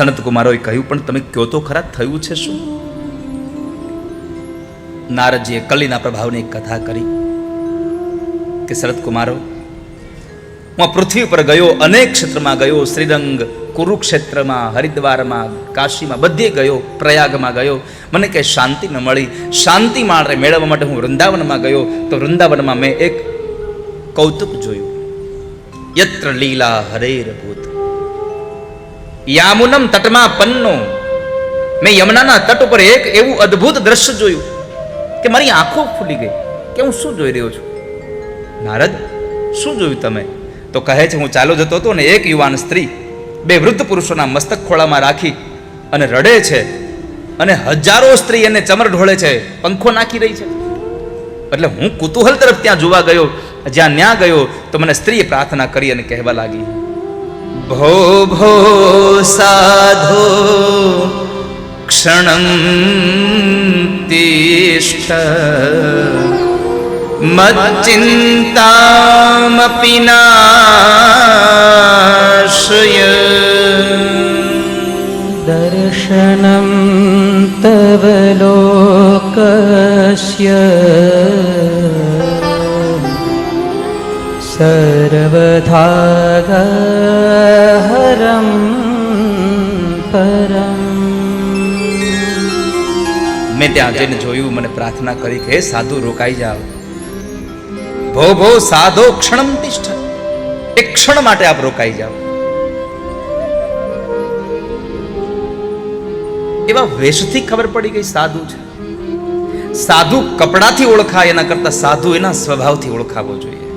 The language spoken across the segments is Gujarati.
સનત કુમારોએ કહ્યું, પણ તમે કયો તો ખરા? થયું છે શું? નારદજીએ કલીના પ્રભાવની એક કથા કરી કે શરદ કુમારો, હું પૃથ્વી પર ગયો, અનેક ક્ષેત્રમાં ગયો, શ્રીરંગ કુરુક્ષેત્રમાં, હરિદ્વારમાં, કાશીમાં બધે ગયો, પ્રયાગમાં ગયો. મને કે શાંતિ ન મળી. શાંતિ માળે મેળવવા માટે હું વૃંદાવનમાં ગયો. તો વૃંદાવનમાં મેં એક કૌતુક જોયું. યત્ર લીલા હરેર ભૂત. યામુનમ તટમાં પન્નો. મેં યમુનાના તટ ઉપર એક એવું અદ્ભુત દ્રશ્ય જોયું કે મારી આંખો ફૂલી ગઈ કે હું શું જોઈ રહ્યો છું? નારદ, શું જોયું તમે? તો કહે છે, હું ચાલો જતો હતો ને એક યુવાન સ્ત્રી બે વૃદ્ધ પુરુષોના મસ્તક ખોળામાં રાખી અને રડે છે અને હજારો સ્ત્રી એને ચમર ઢોળે છે, પંખો નાખી રહી છે. એટલે હું કુતૂહલ તરફ ત્યાં જોવા ગયો, જ્યાં ન્યા ગયો, તો મને સ્ત્રીએ પ્રાર્થના કરી અને કહેવા લાગી ભો ભો સાધો ક્ષણ તિષ્ઠ મચ્ચિંતામપી નાશય દર્શનમ તવ सर्वधागहरं परम् મેં ત્યાં જઈને જોયું મને પ્રાર્થના કરી કે હે સાધુ રોકાઈ જાઓ ભો ભો સાધો ક્ષણમ તિષ્ઠ એક ક્ષણ માટે આપ રોકાઈ જાઓ એવા વેશથી ખબર પડી ગઈ સાધુ છે સાધુ કપડાથી ઓળખાય એના કરતા સાધુ એના સ્વભાવથી ઓળખાવો જોઈએ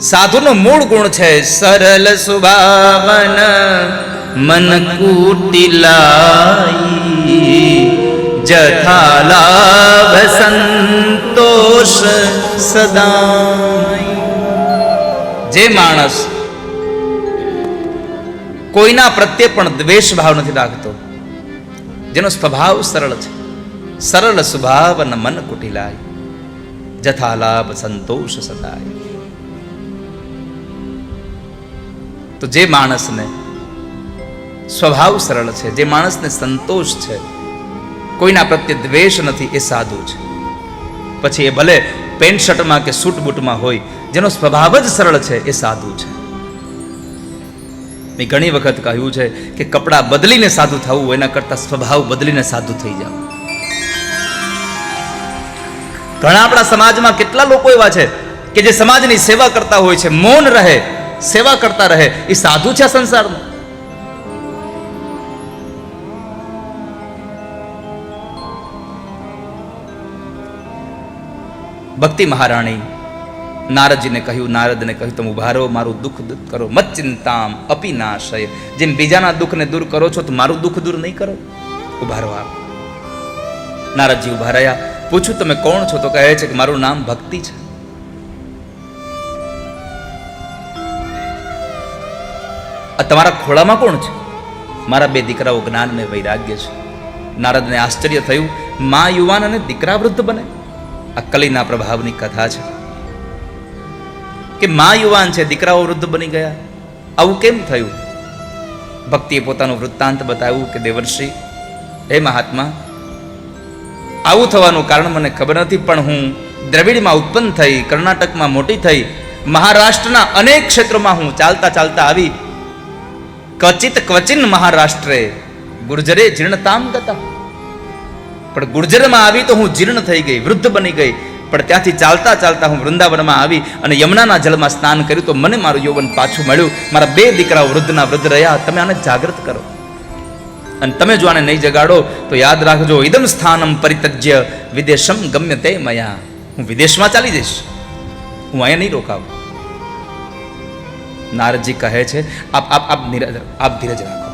સાધુનો મૂળ ગુણ છે સરળ સુભાવન મન કુટિલાઈ સંતોષ સદા જે માણસ કોઈના પ્રત્યે પણ દ્વેષ ભાવ નથી રાખતો જેનો સ્વભાવ સરળ છે. સરળ સ્વભાવ મન કુટિલાય જથા સંતોષ સદાય. તો જે માણસને સ્વભાવ સરળ છે, જે માણસને સંતોષ છે, કોઈના પ્રત્યે દ્વેષ નથી, એ સાધુ છે. પછી એ ભલે પેન્ટ શર્ટમાં કે સૂટ બૂટમાં હોય, જેનો સ્વભાવ જ સરળ છે, એ સાધુ છે. મેં ઘણી વખત કહ્યું છે કે કપડાં બદલીને સાધુ થવું એના કરતાં સ્વભાવ બદલીને સાધુ થઈ જાવ ઘણા આપણા સમાજમાં કેટલા લોકો એવા છે કે જે સમાજની સેવા કરતા હોય છે, મૌન રહે સેવા કરતા રહે. એ સાધુ છે આ ભક્તિ મહારાણી, નારદજીને કહ્યું, નારદને કહ્યું, તમે ઊભા રહો, મારું દુઃખ દૂર કરો, મત ચિંતામ અપી નાશય જેમ બીજાના દુઃખને દૂર કરો છો, તો મારું દુઃખ દૂર નહીં કરો. ઊભા રહો આપ. નારદજી ઊભા રહ્યા. પૂછું તમે કોણ છો? તો કહે છે કે મારું નામ ભક્તિ છે. તમારા ખોળામાં કોણ છે? મારા બે દીકરાઓ જ્ઞાન મેં વૈરાગ્ય છે. નારદને આશ્ચર્ય થયું, મા યુવાન અને દીકરા વૃદ્ધ બને. આ કલીના પ્રભાવની કથા છે. કે મા યુવાન છે, દીકરાઓ વૃદ્ધ બની ગયા. આવું કેમ થયું? ભક્તિએ પોતાનું વૃત્તાંત બતાવ્યું કે દેવર્ષિ, હે મહાત્મા, આવું થવાનું કારણ મને ખબર નથી, પણ હું દ્રવિડમાં ઉત્પન્ન થઈ, કર્ણાટકમાં મોટી થઈ, મહારાષ્ટ્રના અનેક ક્ષેત્રોમાં હું ચાલતા ચાલતા આવી કચિત ક્વચિન મહારાષ્ટ્રે ગુર્જરે જીર્ણતામ ગતા પણ ગુર્જરમાં આવી તો હું જીર્ણ થઈ ગઈ, વૃદ્ધ બની ગઈ. પણ ત્યાંથી ચાલતા ચાલતા હું વૃંદાવનમાં આવી અને યમુનાના જળમાં સ્નાન કર્યું તો મને મારું યૌવન પાછું મળ્યું. મારા બે દીકરાઓ વૃદ્ધના વૃદ્ધ રહ્યા, તમે આને જાગૃત કરો. અને તમે જો આને નહીં જગાડો, તો યાદ રાખજો ઇદમ સ્થાનમ પરિતજ્ય વિદેશમ ગમ્ય તે મયા. હું વિદેશમાં ચાલી જઈશ. હું અહીંયા નહીં રોકાવું. નારદજી કહે છે, આપ આપ આપ આપ ધીરજ રાખો.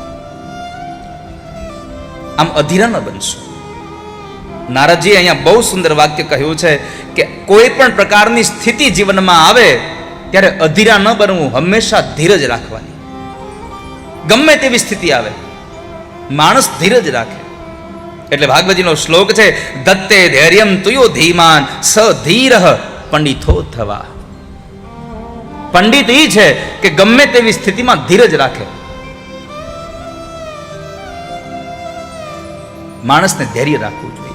આમ અધીરા ન બનશો. નારદજી અહીંયા બહુ સુંદર વાક્ય કહ્યું છે કે કોઈ પણ પ્રકારની સ્થિતિ જીવનમાં આવે, ત્યારે અધીરા ન બનવું, હંમેશા ધીરજ રાખવાની. ગમે તેવી સ્થિતિ આવે, માણસ ધીરજ રાખે. એટલે ભાગવતીનો શ્લોક છે, દત્તે ધૈર્યમ તુયો ધીમાન, સ ધીર પંડિતો થવા. પંડિત એ છે કે ગમે તેવી સ્થિતિમાં ધીરજ રાખે. માણસને ધૈર્ય રાખવું જોઈએ.